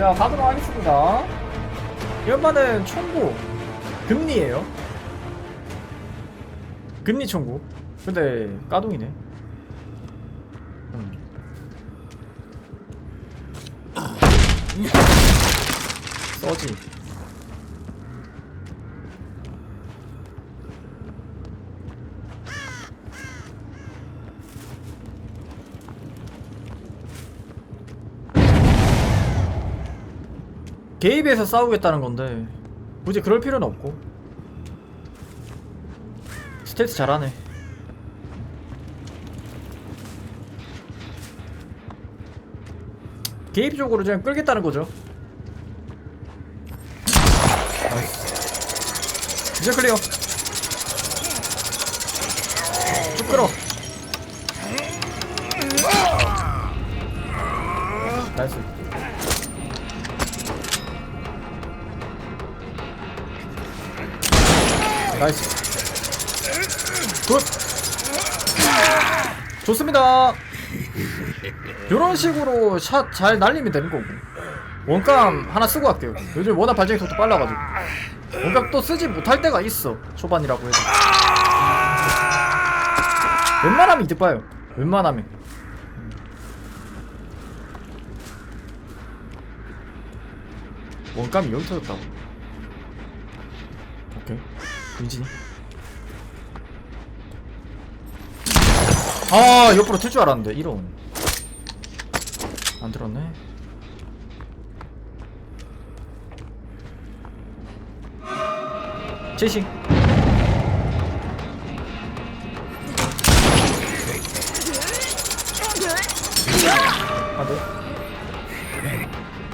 자 가도록 하겠습니다. 이번만은 총구. 금리에요. 금리 총구. 근데 까동이네. 음. 써지 개입해서 싸우겠다는 건데 굳이 그럴 필요는 없고. 스텔스 잘하네. 개입적으로 그냥 끌겠다는 거죠. 이제 클리어. 쭉 끌어 나이스. 굿. 좋습니다. 이런 식으로 샷 잘 날리면 되는 거고. 원감 하나 쓰고 갈게요. 요즘 워낙 발전기 속도 빨라가지고. 원감 또 쓰지 못할 때가 있어. 초반이라고 해도. 웬만하면 이득 봐요. 웬만하면. 원감이 여기 터졌다고 윤진이? 아 옆으로 튈 줄 알았는데 이런. 안 들었네. 제시 아네.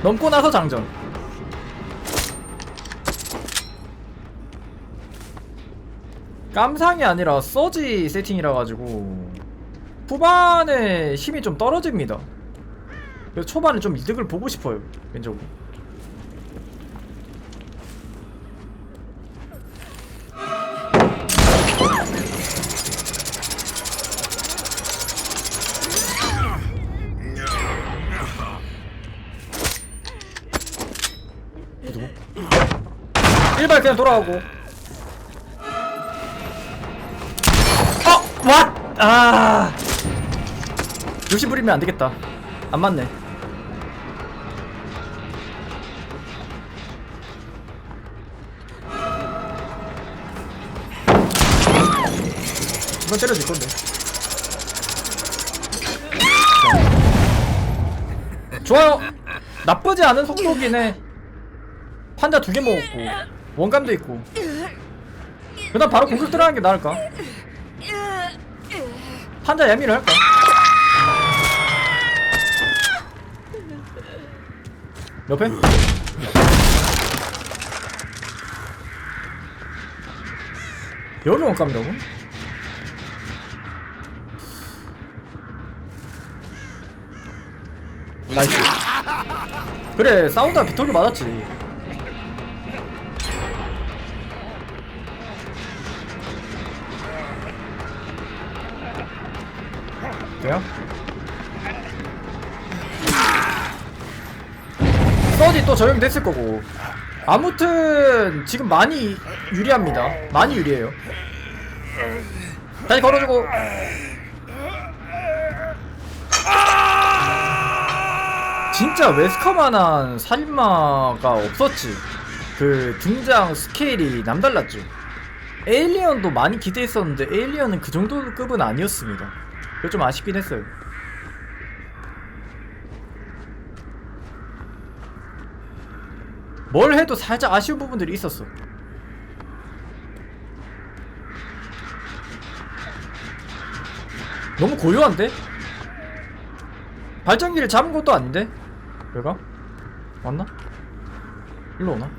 넘고 나서 장전 깜상이 아니라 서지 세팅이라 가지고 후반에 힘이 좀 떨어집니다. 그래서 초반에 좀 이득을 보고 싶어요. 누구? 일발 그냥 돌아가고. 아! 욕심 부리면 안 되겠다. 안 맞네. 이건 때려줄 건데. 자. 좋아요. 나쁘지 않은 속도긴 해. 판자 두 개 먹었고 원감도 있고. 그다음 바로 공격 들어가는 게 나을까? 판자 야미를 할까? 옆에? 여기 원감이라고? 나이스 그래 싸우다 비톨이 맞았지 돼요? 서디 또 적용됐을 거고. 아무튼 지금 많이 유리합니다. 많이 유리해요. 다시 걸어주고. 진짜 웨스커만한 살인마가 없었지. 그 등장 스케일이 남달랐죠. 에일리언도 많이 기대했었는데 에일리언은 그 정도 급은 아니었습니다 그게 좀 아쉽긴 했어요 뭘 해도 살짝 아쉬운 부분들이 있었어 너무 고요한데? 발전기를 잡은 것도 아닌데? 왜가? 왔나? 일로 오나?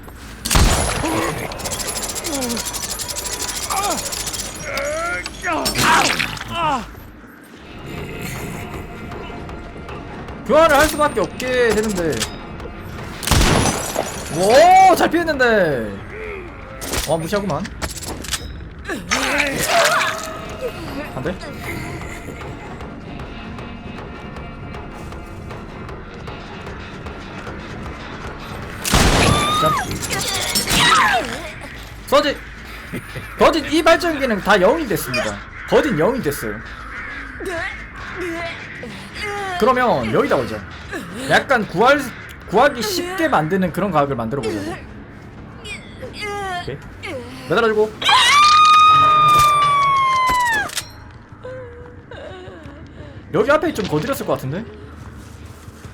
교환을 할 수밖에 없게 되는데 오, 잘 피했는데. 와, 무시하구만. 안 돼? 자. 거짓 이 발전기는 다 0이 됐습니다 거짓 0이 됐어요 그러면 여기다 오죠. 약간 구할 구하기 쉽게 만드는 그런 과학을 만들어 보자. 오케이. 매달아주고. 여기 앞에 좀 거들었을 것 같은데?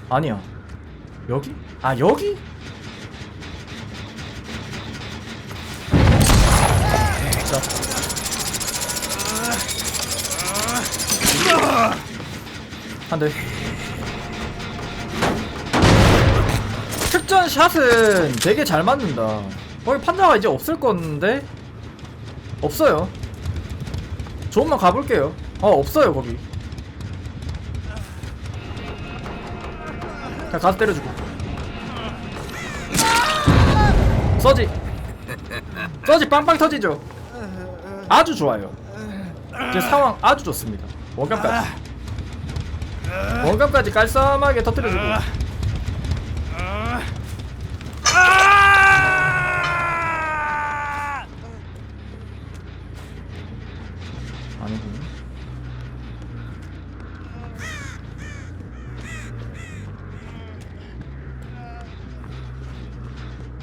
아니야 여기? 아 여기? 자 한대 특전 샷은 되게 잘 맞는다. 거기 판자가 이제 없을 건데? 없어요. 조금만 가볼게요. 어 없어요 거기. 자 가서 때려주고. 써지. 써지 빵빵 터지죠. 아주 좋아요. 제 상황 아주 좋습니다. 원감까지 원감까지 깔쌈하게 터뜨려주고. 아니고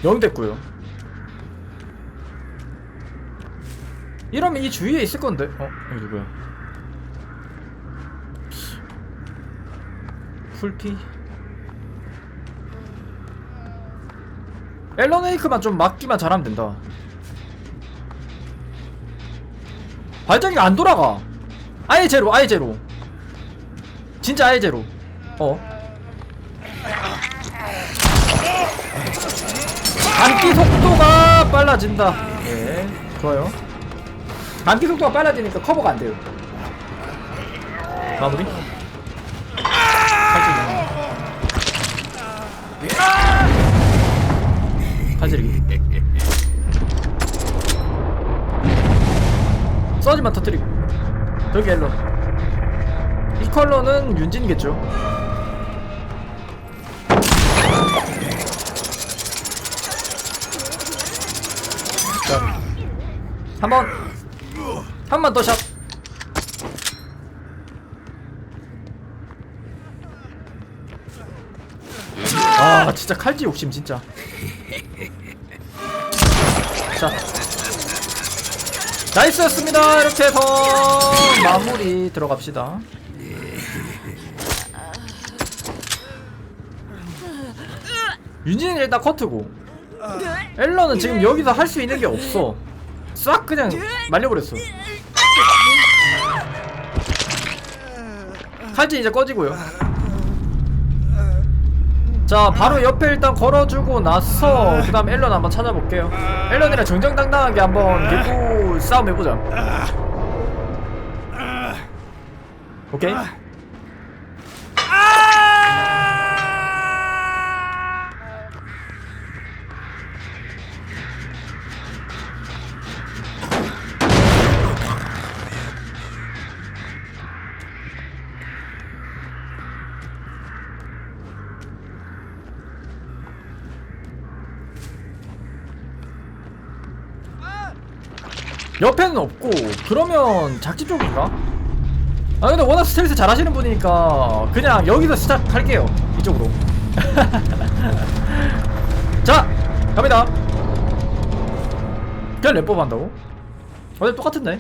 영 됐고요. 이러면 이 주위에 있을 건데. 어? 여기 누구야 풀피? 앨런 웨이크만 좀 막기만 잘하면 된다. 발전기가 안 돌아가. 아예 제로 아예 제로. 진짜 아예 제로. 어. 감기 속도가 빨라진다. 네 좋아요. 감기 속도가 빨라지니까 커버가 안 돼요. 마무리 써지만 터뜨리고. 저기 앨런 이 컬러는 윤진이겠죠. 자 한번. 한 번 더 샷. 아 진짜 칼질 욕심 진짜. 자 나이스였습니다. 이렇게 해서 마무리 들어갑시다. 윤진이는 일단 커트고 앨런은 지금 여기서 할 수 있는 게 없어. 싹 그냥 말려버렸어. 칼진 이제 꺼지고요 자 바로 옆에 일단 걸어주고 나서 그 다음 앨런 한번 찾아볼게요. 앨런이랑 정정당당하게 한번 리뷰 싸움 해보자. 오케이 옆에는 없고 그러면 작지 쪽인가? 아 근데 워낙 스텔스 잘하시는 분이니까 그냥 여기서 시작할게요. 이쪽으로. 자 갑니다. 그냥 랩법 한다고? 어제 똑같은데?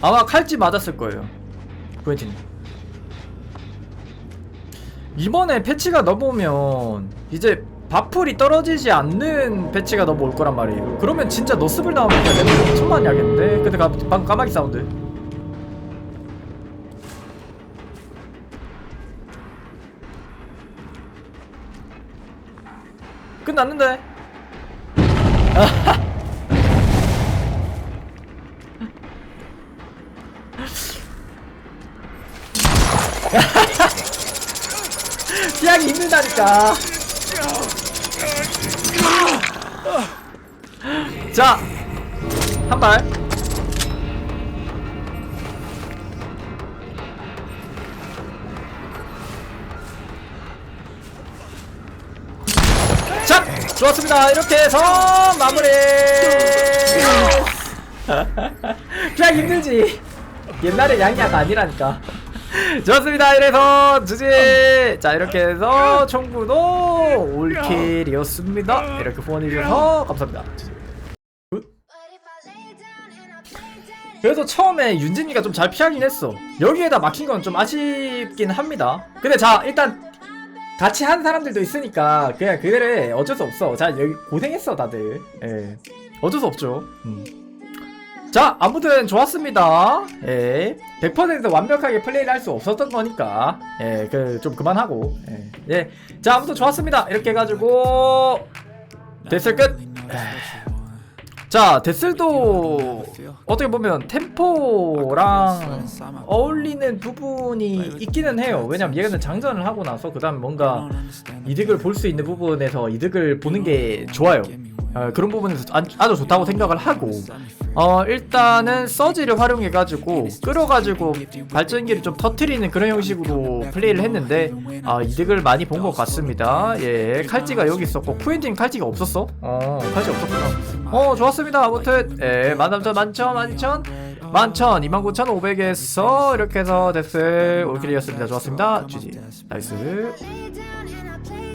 아마 칼집 맞았을 거예요. 구엔틴 이번에 패치가 넘어오면 이제 바풀이 떨어지지 않는 배치가 넘어올 거란 말이에요. 그러면 진짜 너스블 나오면 그냥 레벨 천만이 하겠는데? 근데 가, 방금 까마귀 사운드. 끝났는데? 피하기 힘들다니까 자, 한 발. 좋았습니다. 이렇게 해서 마무리. 그냥 힘들지. 옛날에 양이야가 아니라니까. 좋습니다. 이래서 주제 자 이렇게 해서 총구도 올킬이었습니다. 이렇게 후원해 주셔서 감사합니다. 굿. 그래서 처음에 윤진이가 좀 잘 피하긴 했어. 여기에다 막힌 건 좀 아쉽긴 합니다. 근데 자 일단 같이 한 사람들도 있으니까 그냥 그래 어쩔 수 없어. 자 여기 고생했어 다들. 예. 어쩔 수 없죠. 음. 자 아무튼 좋았습니다. 예. 100% 완벽하게 플레이를 할 수 없었던 거니까 예. 그 좀 그만하고 예. 예. 자 아무튼 좋았습니다. 이렇게 해가지고 데슬 끝. 자 데슬도 어떻게 보면 템포랑 어울리는 부분이 있기는 해요. 왜냐면 얘는 장전을 하고 나서 그 다음 뭔가 이득을 볼 수 있는 부분에서 이득을 보는 게 좋아요. 어, 그런 부분에서 아- 아주 좋다고 생각을 하고 어 일단은 서지를 활용해가지고 끌어가지고 발전기를 좀 터트리는 그런 형식으로 플레이를 했는데 아 이득을 많이 본 것 같습니다. 예 칼찌가 여기 있었고 쿠엔틴 칼찌가 없었어? 어 칼찌 없었구나. 어 좋았습니다. 아무튼 예 만삼천 만천 만천 구천 오백에서 이렇게 해서 데스 올킬이었습니다. 좋았습니다. GG 나이스.